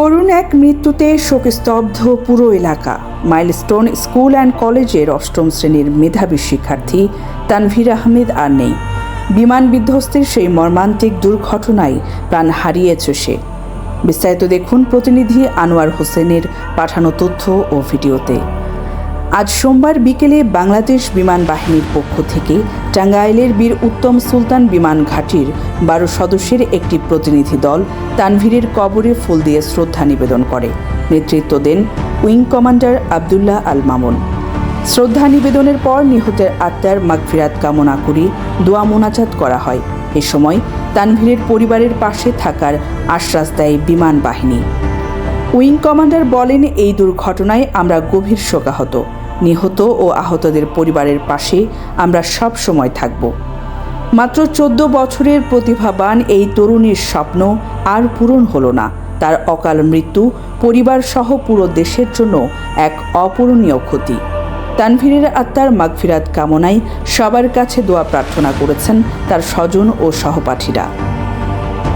করুণ এক মৃত্যুতে শোকস্তব্ধ পুরো এলাকা। মাইলস্টোন স্কুল অ্যান্ড কলেজের অষ্টম শ্রেণির মেধাবী শিক্ষার্থী তানভীর আহমেদ আর নেই। বিমান বিধ্বস্তের সেই মর্মান্তিক দুর্ঘটনায় প্রাণ হারিয়েছে সে। বিস্তারিত দেখুন প্রতিনিধি আনোয়ার হোসেনের পাঠানো তথ্য ও ভিডিওতে। আজ সোমবার বিকেলে বাংলাদেশ বিমান বাহিনীর পক্ষ থেকে টাঙ্গাইলের বীর উত্তম সুলতান বিমান ঘাঁটির বারো সদস্যের একটি প্রতিনিধি দল তানভীরের কবরে ফুল দিয়ে শ্রদ্ধা নিবেদন করে। নেতৃত্ব দেন উইং কমান্ডার আবদুল্লাহ আল মামুন। শ্রদ্ধা নিবেদনের পর নিহতের আত্মার মাগফিরাত কামনা করে, দোয়া মোনাজাত করা হয়। এ সময় তানভীরের পরিবারের পাশে থাকার আশ্বাস দেয় বিমান বাহিনী। উইং কমান্ডার বলেন, এই দুর্ঘটনায় আমরা গভীর শোকাহত। নিহত ও আহতদের পরিবারের পাশে আমরা সব সময় থাকব। মাত্র চোদ্দ বছরের প্রতিভাবান এই তরুণীর স্বপ্ন আর পূরণ হলো না। তার অকাল মৃত্যু পরিবার সহ পুরো দেশের জন্য এক অপূরণীয় ক্ষতি। তানভীরের আত্মার মাগফিরাত কামনায় সবার কাছে দোয়া প্রার্থনা করেছেন তার স্বজন ও সহপাঠীরা।